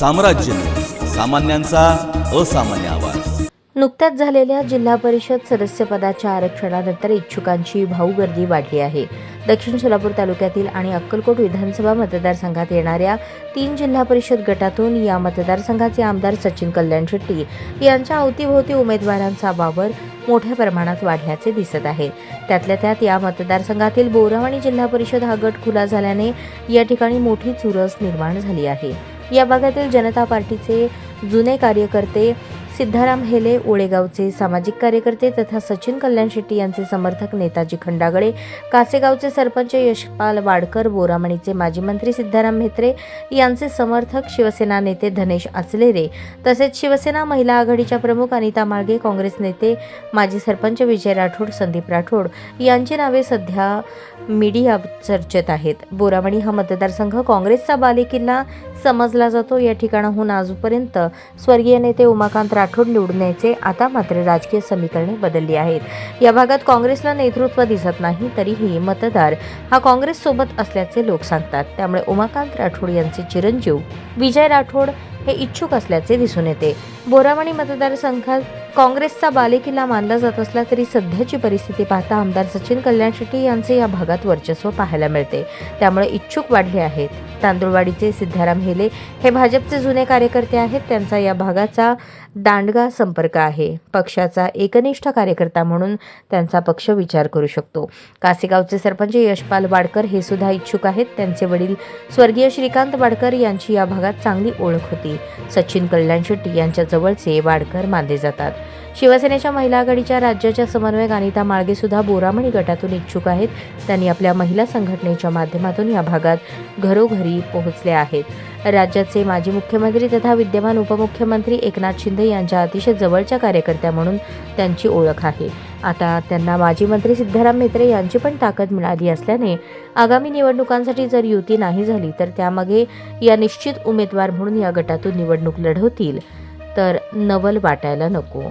साम्राज्य. सामान्यांचा असामान्य आवाज. नुकत्याच झालेल्या जिल्हा परिषद सदस्यपदाच्या आरक्षणानंतर इच्छुकांची भाऊगर्दी वाढली आहे. दक्षिण सोलापूर तालुक्यातील आणि अक्कलकोट विधानसभा मतदारसंघात येणाऱ्या तीन जिल्हा परिषद गटातून या मतदारसंघाचे आमदार सचिन कल्याण शेट्टी यांच्या अवतीभोवती उमेदवारांचा वावर मोठ्या प्रमाणात वाढल्याचे दिसत आहे. त्यातल्या त्यात या मतदारसंघातील बोरावणी जिल्हा परिषद हा गट खुला झाल्याने या ठिकाणी मोठी चुरस निर्माण झाली आहे. या भागातील जनता पार्टीचे जुने कार्यकर्ते सिद्धाराम हेले ओळेगावचे सामाजिक कार्यकर्ते तथा सचिन कल्याण शेट्टी यांचे समर्थक नेताजी खंडागळे कासेगावचे सरपंच यशपाल वाडकर बोरामणीचे माजी मंत्री सिद्धाराम म्हेत्रे यांचे समर्थक शिवसेना नेते धनेश आचलेरे तसेच शिवसेना महिला आघाडीच्या प्रमुख अनिता माळगे काँग्रेस नेते माजी सरपंच विजय राठोड संदीप राठोड यांची नावे सध्या मीडिया चर्चेत आहेत. बोरामणी हा मतदारसंघ काँग्रेसचा बालेकिल्ला समजला जातो. या ठिकाणाहून आजपर्यंत स्वर्गीय नेते उमाकांत राठोड निवडून यायचे आता मात्र राजकीय समीकरणे बदलली आहेत. या भागात काँग्रेसला नेतृत्व दिसत नाही तरीही मतदार हा काँग्रेस सोबत असल्याचे लोक सांगतात. त्यामुळे उमाकांत राठोड यांचे चिरंजीव विजय राठोड हे इच्छुक असल्याचे दिसून येते. बोरावणी मतदारसंघात काँग्रेसचा बालेकिल्ला मानला जात असला तरी सध्याची परिस्थिती पाहता आमदार सचिन कल्याण शेट्टी यांचे या भागात वर्चस्व पाहायला मिळते. त्यामुळे इच्छुक वाढले आहेत. तांदुळवाडीचे सिद्धाराम हेले हे भाजपचे जुने कार्यकर्ते आहेत. त्यांचा या भागाचा दांडगा संपर्क आहे. पक्षाचा एकनिष्ठ कार्यकर्ता म्हणून त्यांचा पक्ष विचार करू शकतो. कासेगावचे सरपंच यशपाल वाडकर हे सुद्धा इच्छुक आहेत. त्यांचे वडील स्वर्गीय श्रीकांत वाडकर यांची या भागात चांगली ओळख होती. सचिन कल्याण शेट्टी यांच्या जवळचे वाडकर मानले जातात. शिवसेनेच्या महिला आघाडीच्या राज्याच्या समन्वयक अनिता माळगे सुद्धा बोरामणी गटातून इच्छुक आहेत. त्यांनी आपल्या महिला संघटनेच्या माध्यमातून या भागात घरोघरी पोहोचले आहेत. राज्याचे माजी मुख्यमंत्री तथा विद्यमान उपमुख्यमंत्री एकनाथ शिंदे यांच्या अतिशय जवळच्या कार्यकर्त्या म्हणून त्यांची ओळख आहे. आता त्यांना माजी मंत्री सिद्धाराम मेत्रे यांची पण ताकद मिळाली असल्याने आगामी निवडणुकांसाठी जर युती नाही झाली तर त्यामागे या निश्चित उमेदवार म्हणून या गटातून निवडणूक लढवतील. तर नवल वाटायला नको.